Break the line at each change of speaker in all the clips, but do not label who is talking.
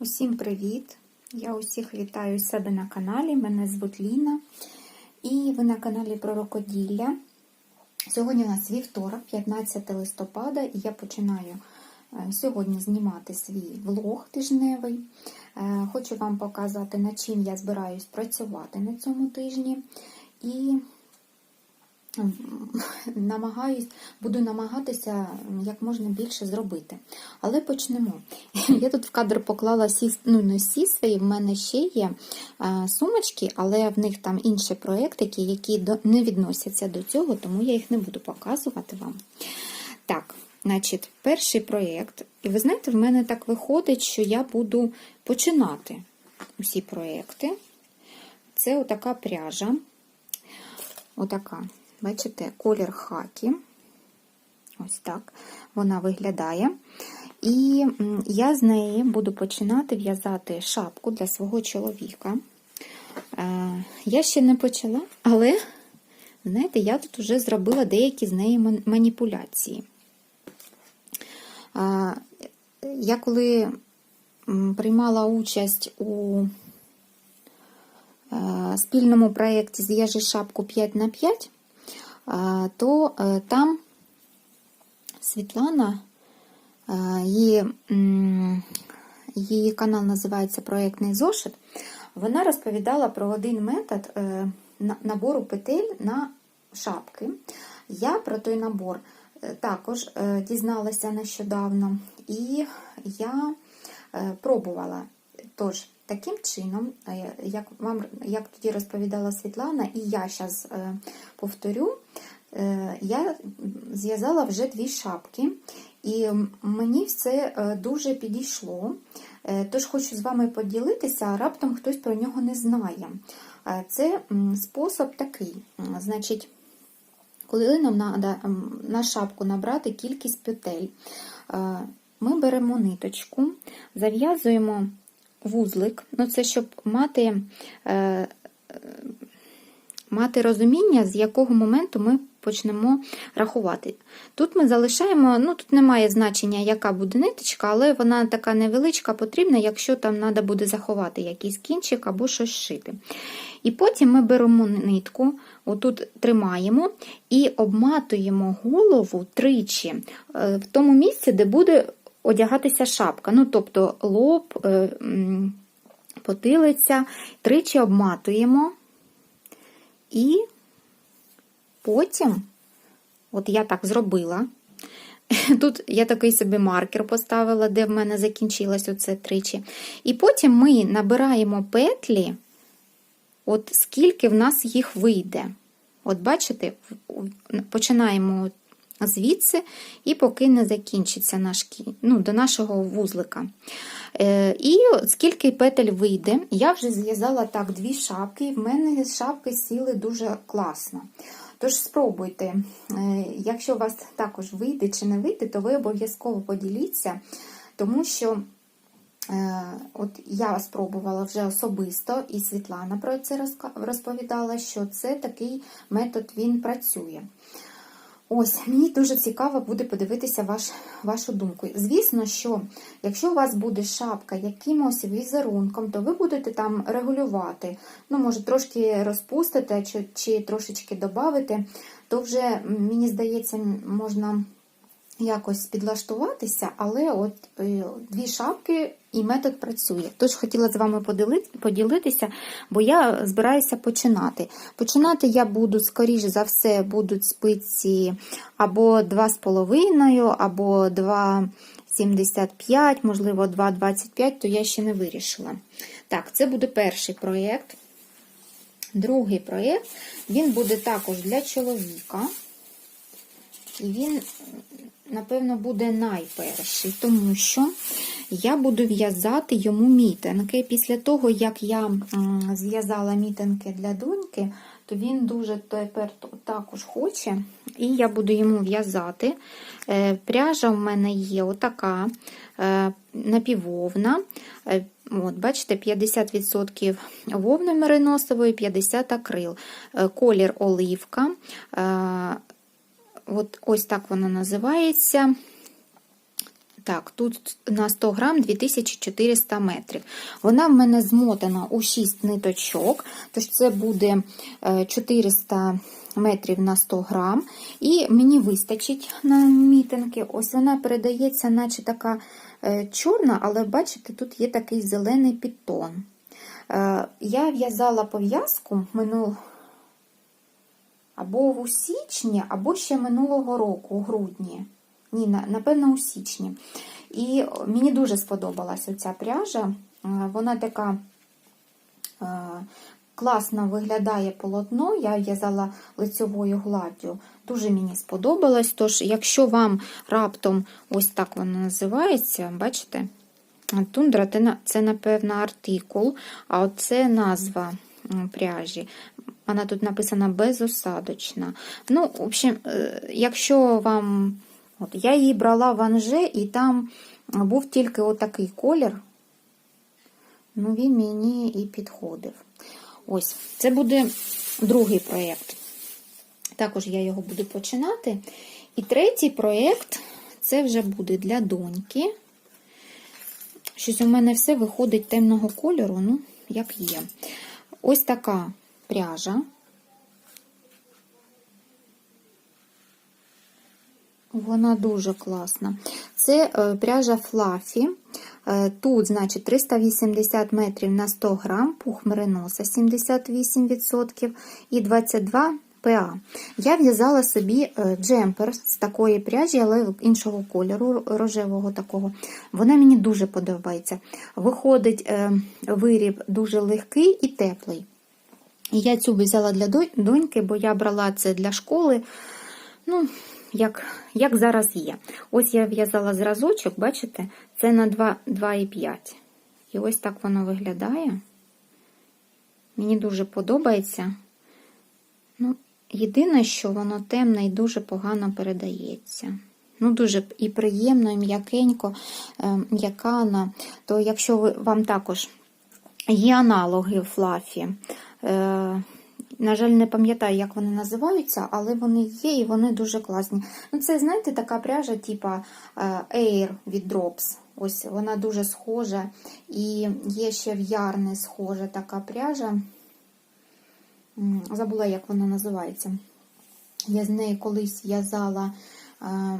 Усім привіт! Я усіх вітаю у себе на каналі. Мене звуть Ліна. І ви на каналі про рукоділля. Сьогодні у нас вівторок, 15 листопада, і я починаю е, сьогодні знімати свій влог тижневий. Е, Хочу вам показати, над чим я збираюсь працювати на цьому тижні. І намагаюсь, буду намагатися як можна більше зробити. Але почнемо. Я тут в кадр поклала всі, ну не всі свої, в мене ще є сумочки, але в них там інші проєктики, які не відносяться до цього, тому я їх не буду показувати вам. Так, значить, перший проєкт. І ви знаєте, в мене так виходить, що я буду починати усі проєкти. Це отака пряжа. Отака. Бачите, колір хакі. Ось так вона виглядає. І я з неї буду починати в'язати шапку для свого чоловіка. Е, Я ще не почала, але, знаєте, я тут вже зробила деякі з неї маніпуляції. Е, Я коли приймала участь у е, спільному проєкті «Зв'яжи шапку 5 на 5 то там Світлана, її, її канал називається Проєктний зошит, вона розповідала про один метод е, набору петель на шапки. Я про той набор е, також е, дізналася нещодавно, і я пробувала. Тож, Таким чином, як вам як тоді розповідала Світлана, і я зараз повторю, я зв'язала вже дві шапки, і мені все дуже підійшло. Тож хочу з вами поділитися, а раптом хтось про нього не знає. Це спосіб такий. Значить, коли нам треба на шапку набрати кількість петель, ми беремо ниточку, зав'язуємо вузлик, ну це щоб мати е, мати розуміння, з якого моменту ми почнемо рахувати. Тут ми залишаємо, ну тут немає значення, яка буде ниточка, але вона така невеличка, потрібна, якщо там треба буде заховати якийсь кінчик або щось шити. І потім ми беремо нитку, отут тримаємо і обматуємо голову тричі е, в тому місці, де буде одягатися шапка. Ну, тобто лоб, е, потилиця, тричі обматуємо. І потім, от я так зробила. Тут я такий собі маркер поставила, де в мене закінчилось оце тричі. І потім ми набираємо петлі, от скільки в нас їх вийде. От бачите, починаємо звідси, і поки не закінчиться наш ну, до нашого вузлика. Е, І скільки петель вийде, я вже зв'язала так дві шапки, і в мене шапки сіли дуже класно. Тож спробуйте, е, якщо у вас також вийде чи не вийде, то ви обов'язково поділіться, тому що. Е, от я спробувала вже особисто, і Світлана про це розповідала, що це такий метод він працює. Ось, мені дуже цікаво буде подивитися ваш, вашу думку. Звісно, що якщо у вас буде шапка якимось візерунком, то ви будете там регулювати. Ну, може, трошки розпустити чи, чи трошечки додати, то вже, мені здається, можна якось підлаштуватися, але от е, дві шапки і метод працює. Тож хотіла з вами поділитися, бо я збираюся починати. Починати я буду, скоріш за все, будуть спиці або 2,5, або 2,75, можливо, 2,25, то я ще не вирішила. Так, це буде перший проєкт. Другий проєкт, він буде також для чоловіка. І він напевно, буде найперший, тому що я буду в'язати йому мітинки. Після того, як я зв'язала мітинки для доньки, то він дуже тепер також хоче, і я буду йому в'язати. Е, пряжа в мене є отака е, напівовна. Е, от, Бачите, 50% вовни мериносової, 50 акрил. Колір оливка. От Ось так вона називається. Так, тут на 100 грам 2400 метрів. Вона в мене змотана у 6 ниточок, тож це буде е, 400 метрів на 100 грам. І мені вистачить на мітинги. Ось вона передається, наче така е, чорна, але бачите, тут є такий зелений підтон. Е, Я в'язала пов'язку. Або в січні, або ще минулого року, у грудні. Ні, напевно, у січні. І мені дуже сподобалася ця пряжа. Е, Вона така е, класно виглядає полотно. Я в'язала лицьовою гладдю. Дуже мені сподобалось. Тож, якщо вам раптом ось так вона називається, бачите? Тундра це, напевно, артикул, а оце назва пряжі. Вона тут написана безосадочна. Ну, в общем, е, якщо вам. От, я її брала в Анже, і там був тільки отакий колір. Ну, він мені і підходив. Ось, це буде другий проєкт. Також я його буду починати. І третій проєкт це вже буде для доньки. Щось у мене все виходить темного кольору, ну, як є. Ось така пряжа. Вона дуже класна. Це е, пряжа Флафі. Е, Тут, значить, 380 метрів на 100 грам, пух мериноса 78% і 22 ПА. Я в'язала собі е, джемпер з такої пряжі, але іншого кольору, рожевого такого. Вона мені дуже подобається. Виходить виріб дуже легкий і теплий. Я цю взяла для доньки, бо я брала це для школи. Ну, як, як зараз є. Ось я в'язала зразочок, бачите, це на 2,5. І ось так воно виглядає. Мені дуже подобається. Ну, єдине, що воно темне і дуже погано передається. Ну, дуже і приємно, і м'якенько, е, м'якана. То якщо ви, вам також є аналоги в флафі, на жаль, не пам'ятаю, як вони називаються, але вони є і вони дуже класні. Ну, це, знаєте, така пряжа, типа е, Air від Drops. Ось вона дуже схожа. І є ще в Ярни схожа така пряжа. Забула, як вона називається. Я з неї колись в'язала е,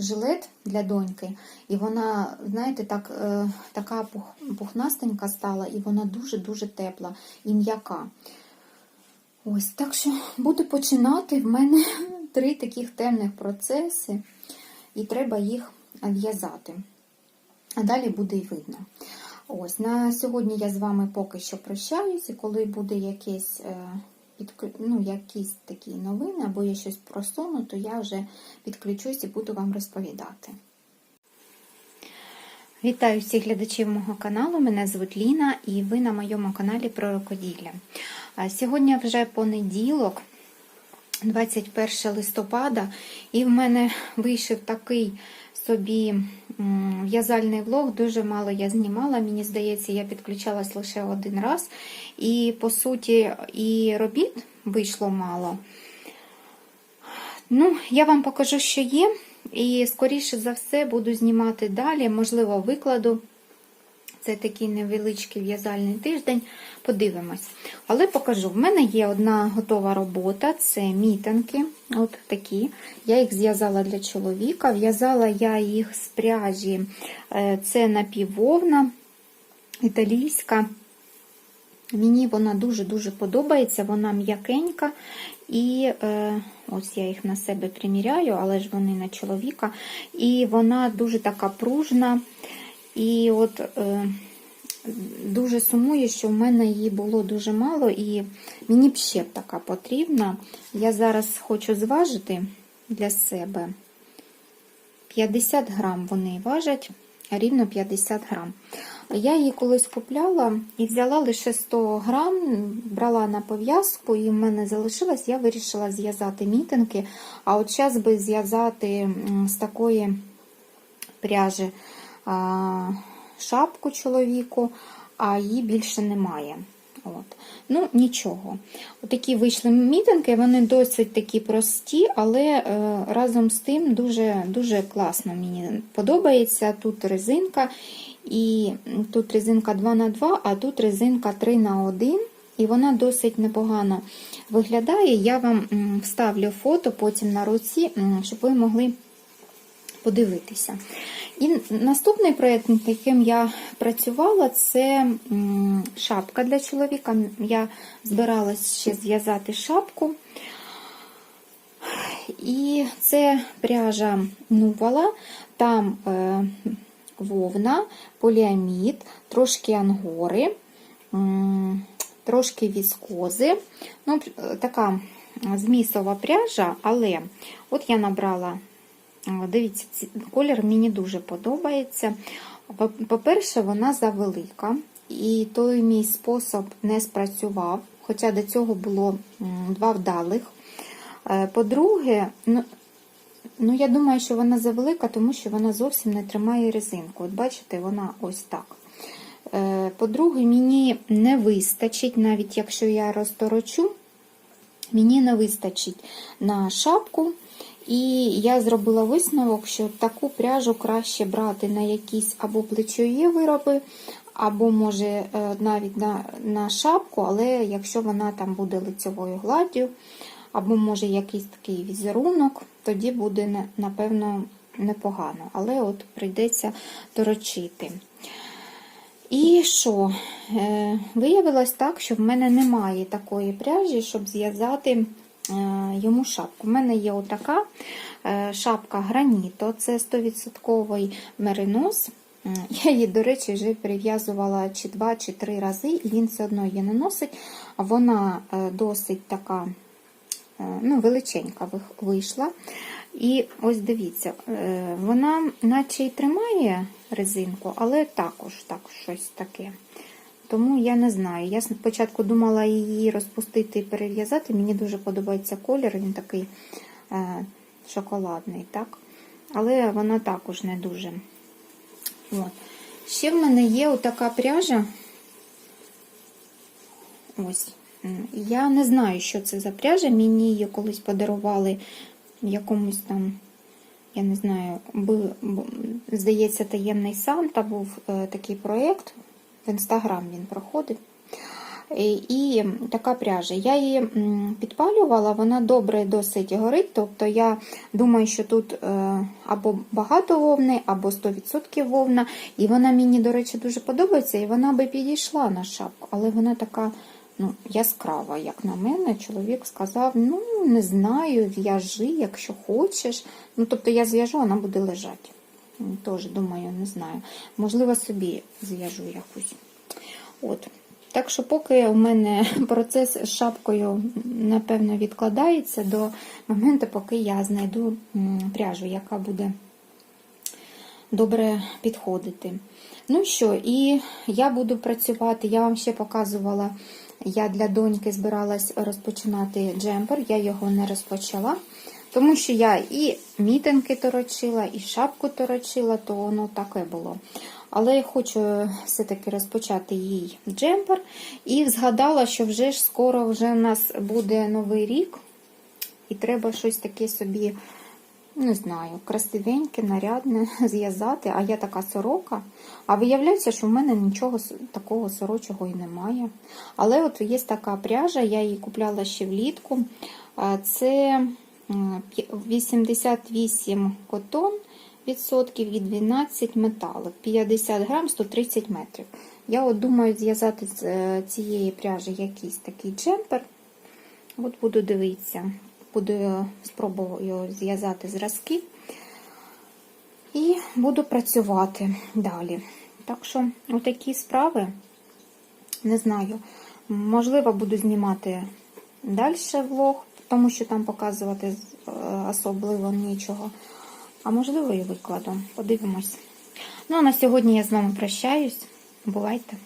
жилет для доньки, і вона, знаєте, так, е, така пух, пухнастенька стала, і вона дуже-дуже тепла і м'яка. Ось, так що буду починати. В мене три таких темних процеси, і треба їх в'язати. А далі буде й видно. Ось, на сьогодні я з вами поки що прощаюсь, і коли буде якесь, е, ну, якісь такі новини, або я щось просуну, то я вже підключусь і буду вам розповідати. Вітаю всіх глядачів мого каналу. Мене звуть Ліна, і ви на моєму каналі про рукоділля. Сьогодні вже понеділок, 21 листопада, і в мене вийшов такий собі в'язальний влог. Дуже мало я знімала. Мені здається, я підключалась лише один раз. І по суті, і робіт вийшло мало. Ну, я вам покажу, що є. І, скоріше за все, буду знімати далі. Можливо, викладу. Це такий невеличкий в'язальний тиждень. Подивимось. Але покажу. В мене є одна готова робота це мітинки. От такі. Я їх зв'язала для чоловіка. В'язала я їх з пряжі. Е, Це напіввовна італійська. Мені вона дуже-дуже подобається, вона м'якенька. І е, ось я їх на себе приміряю, але ж вони на чоловіка. І вона дуже така пружна. І от е, дуже сумую, що в мене її було дуже мало, і мені б ще б така потрібна. Я зараз хочу зважити для себе. 50 грам вони важать, рівно 50 грам. Я її колись купляла і взяла лише 100 грам, брала на пов'язку, і в мене залишилось, я вирішила зв'язати мітинки. А от зараз би зв'язати з такої пряжі шапку чоловіку, а її більше немає. От. Ну, нічого. Отакі вийшли мітинги, вони досить такі прості, але е, разом з тим дуже, дуже класно мені подобається. Тут резинка, і тут резинка 2х2, а тут резинка 3х1. І вона досить непогано виглядає. Я вам вставлю фото потім на руці, щоб ви могли подивитися. І наступний проєкт, над яким я працювала, це шапка для чоловіка. Я збиралась ще зв'язати шапку. І це пряжа Нувала, там е, вовна, поліамід, трошки ангори, трошки віскози. Ну, е, така змісова пряжа, але от я набрала Дивіться, колір мені дуже подобається. По- По-перше, вона завелика, і той мій спосіб не спрацював, хоча до цього було два вдалих. Е, По-друге, ну, ну я думаю, що вона завелика, тому що вона зовсім не тримає резинку. От бачите, вона ось так. Е, По-друге, мені не вистачить, навіть якщо я розторочу, мені не вистачить на шапку. І я зробила висновок, що таку пряжу краще брати на якісь або плечові вироби, або, може, е, навіть на, на шапку, але якщо вона там буде лицевою гладдю, або, може, якийсь такий візерунок, тоді буде, напевно, непогано. Але от прийдеться торочити. І що? Е, Виявилось так, що в мене немає такої пряжі, щоб зв'язати йому шапку. У мене є отака е, шапка граніто, це 100% меринос. Я її, до речі, вже перев'язувала чи два, чи три рази, і він все одно її не носить. Вона е, досить така е, ну, величенька вийшла. І ось дивіться, е, вона наче й тримає резинку, але також так, щось таке. Тому я не знаю. Я спочатку думала її розпустити і перев'язати. Мені дуже подобається колір, він такий е, шоколадний, так? Але вона також не дуже. От. Ще в мене є отака пряжа. Ось. Я не знаю, що це за пряжа. Мені її колись подарували якомусь там, я не знаю, здається, таємний Санта був е, такий проєкт. В інстаграм він проходив. І, і така пряжа. Я її підпалювала, вона добре досить горить. Тобто я думаю, що тут е, або багато вовни, або 100% вовна. І вона мені, до речі, дуже подобається, і вона би підійшла на шапку, але вона така ну, яскрава, як на мене. Чоловік сказав: ну, не знаю, в'яжи, якщо хочеш. Ну, тобто я зв'яжу, вона буде лежати. Теж думаю, не знаю. Можливо, собі зв'яжу якусь. От. Так що, поки у мене процес з шапкою, напевно, відкладається до моменту, поки я знайду пряжу, яка буде добре підходити. Ну що, і я буду працювати. Я вам ще показувала, я для доньки збиралась розпочинати джемпер, я його не розпочала. Тому що я і мітинки торочила, і шапку торочила, то воно таке було. Але я хочу все-таки розпочати їй джемпер. І згадала, що вже ж скоро вже у нас буде новий рік, і треба щось таке собі, не знаю, красивеньке, нарядне зв'язати. А я така сорока. А виявляється, що в мене нічого такого сорочого і немає. Але от є така пряжа, я її купляла ще влітку. Це 88 котон відсотків і 12 металу. 50 грам 130 метрів. Я от думаю зв'язати з е, цієї пряжі якийсь такий джемпер. От буду дивитися, буду е, спробую зв'язати зразки і буду працювати далі. Так що, отакі справи, не знаю, можливо, буду знімати далі влог, тому що там показувати е, особливо нічого. А можливо, і викладу. Подивимось. Ну, а на сьогодні я з вами прощаюсь. Бувайте!